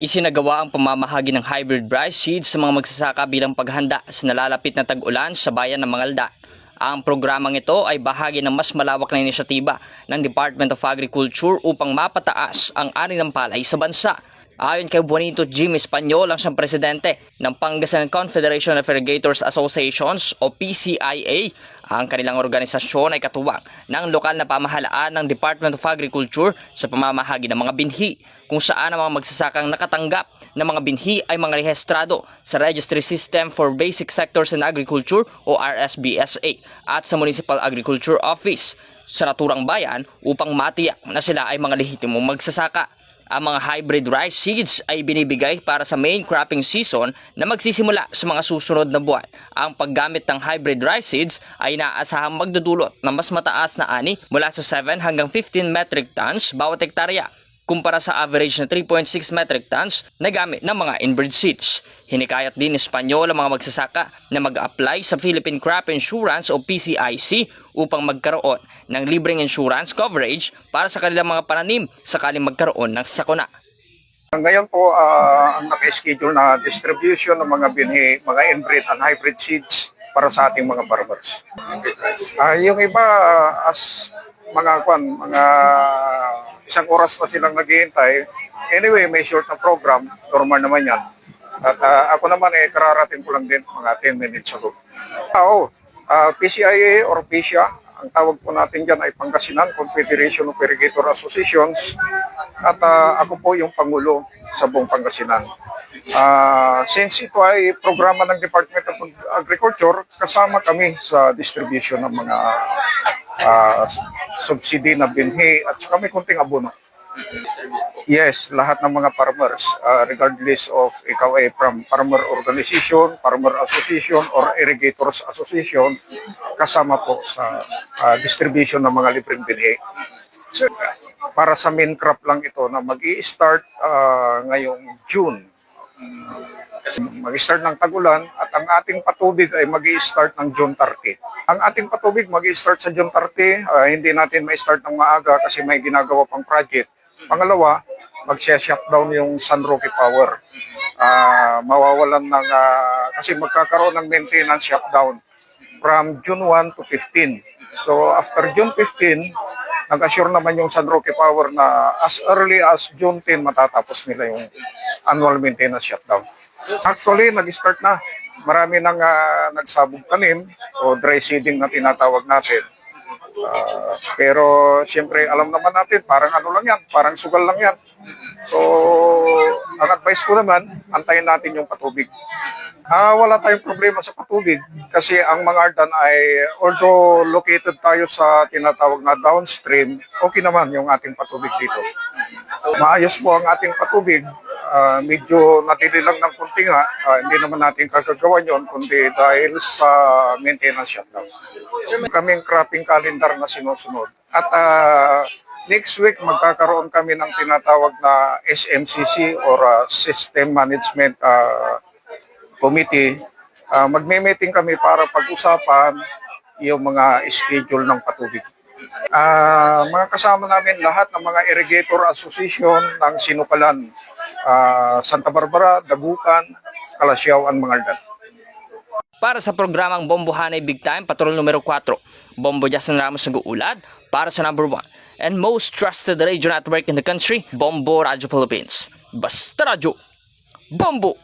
Isinagawa ang pamamahagi ng hybrid rice seeds sa mga magsasaka bilang paghanda sa nalalapit na tag-ulan sa bayan ng Mangaldan. Ang programang ito ay bahagi ng mas malawak na inisyatiba ng Department of Agriculture upang mapataas ang ani ng palay sa bansa. Ayon kay Juanito Jim Espanyol, ang siyang presidente ng Pangasinan Confederation of Irrigators Associations o PCIA, ang kanilang organisasyon ay katuwang ng lokal na pamahalaan ng Department of Agriculture sa pamamahagi ng mga binhi kung saan ang mga magsasakang nakatanggap ng mga binhi ay mga rehistrado sa Registry System for Basic Sectors in Agriculture o RSBSA at sa Municipal Agriculture Office sa naturang bayan upang matiyak na sila ay mga lehitimong magsasaka. Ang mga hybrid rice seeds ay binibigay para sa main cropping season na magsisimula sa mga susunod na buwan. Ang paggamit ng hybrid rice seeds ay inaasahang magdudulot ng mas mataas na ani mula sa 7 hanggang 15 metric tons bawat hektarya kumpara sa average na 3.6 metric tons na gamit ng mga inbred seeds. Hinikayat din ni Espanyol ang mga magsasaka na mag-apply sa Philippine Crop Insurance o PCIC upang magkaroon ng libreng insurance coverage para sa kanilang mga pananim sakaling magkaroon ng sakuna. Ngayon po, ah, ang naka-schedule na distribution ng mga binhi, mga inbreed and hybrid seeds para sa ating mga farmers. Ah, yung iba, ah, as mga kwan, mga isang oras pa silang naghihintay. Anyway, may short na program, normal naman yan. At ah, ako naman eh, kararating ko lang din mga 10 minutes ago. Ah, Oo, ah, PCIA or PISA, ang tawag po natin dyan ay Pangasinan Confederation of Irrigator Associations at ah, ako po yung Pangulo sa buong Pangasinan. Ah, since ito ay programa ng Department of Agriculture, kasama kami sa distribution ng mga ah, subsidy na binhi at saka may kunting abono. Yes, lahat ng mga farmers, ah, regardless of ikaw ay from farmer organization, farmer association, or irrigators association, kasama po sa ah, distribution ng mga libreng binhi. Para sa main crop lang ito na mag start ngayong June. Mag-start ng tagulan at ang ating patubig ay mag start ng June 30. Ang ating patubig mag start sa June 30, ah, hindi natin may start ng maaga kasi may ginagawa pang project. Pangalawa, mag-shutdown yung San Roque Power. Ah, mawawalan ng, ah, kasi magkakaroon ng maintenance shutdown from June 1 to 15. So after June 15, nag-assure naman yung San Roque Power na as early as June 10 matatapos nila yung annual maintenance shutdown. Actually, nag-start na. Marami nang ah, nagsabog tanim o dry seeding na tinatawag natin. Ah, pero siyempre alam naman natin, parang ano lang yan, parang sugal lang yan. So, ang advice ko naman, antayin natin yung patubig. Ah, wala tayong problema sa patubig kasi ang mga ardan ay although located tayo sa tinatawag na downstream, okay naman yung ating patubig dito. Maayos po ang ating patubig. Ah, medyo natili lang ng kunti nga, ah, hindi naman natin kagagawan yon kundi dahil sa maintenance shutdown. Kaming cropping calendar na sinusunod. At ah, next week magkakaroon kami ng tinatawag na SMCC or ah, System Management ah, Committee. Ah, magme-meeting kami para pag-usapan yung mga schedule ng patubig. Ah, mga kasama namin lahat ng mga irrigator association ng Sinukalan, ah, Santa Barbara, Dagupan, Kalasyaw, and Mangaldan. Para sa programang Bombo Hanay Big Time, patrol numero 4, Bombo Jason Ramos nag-uulad para sa number 1 and most trusted radio network in the country, Bombo Radio Philippines. Basta Radio, Bombo!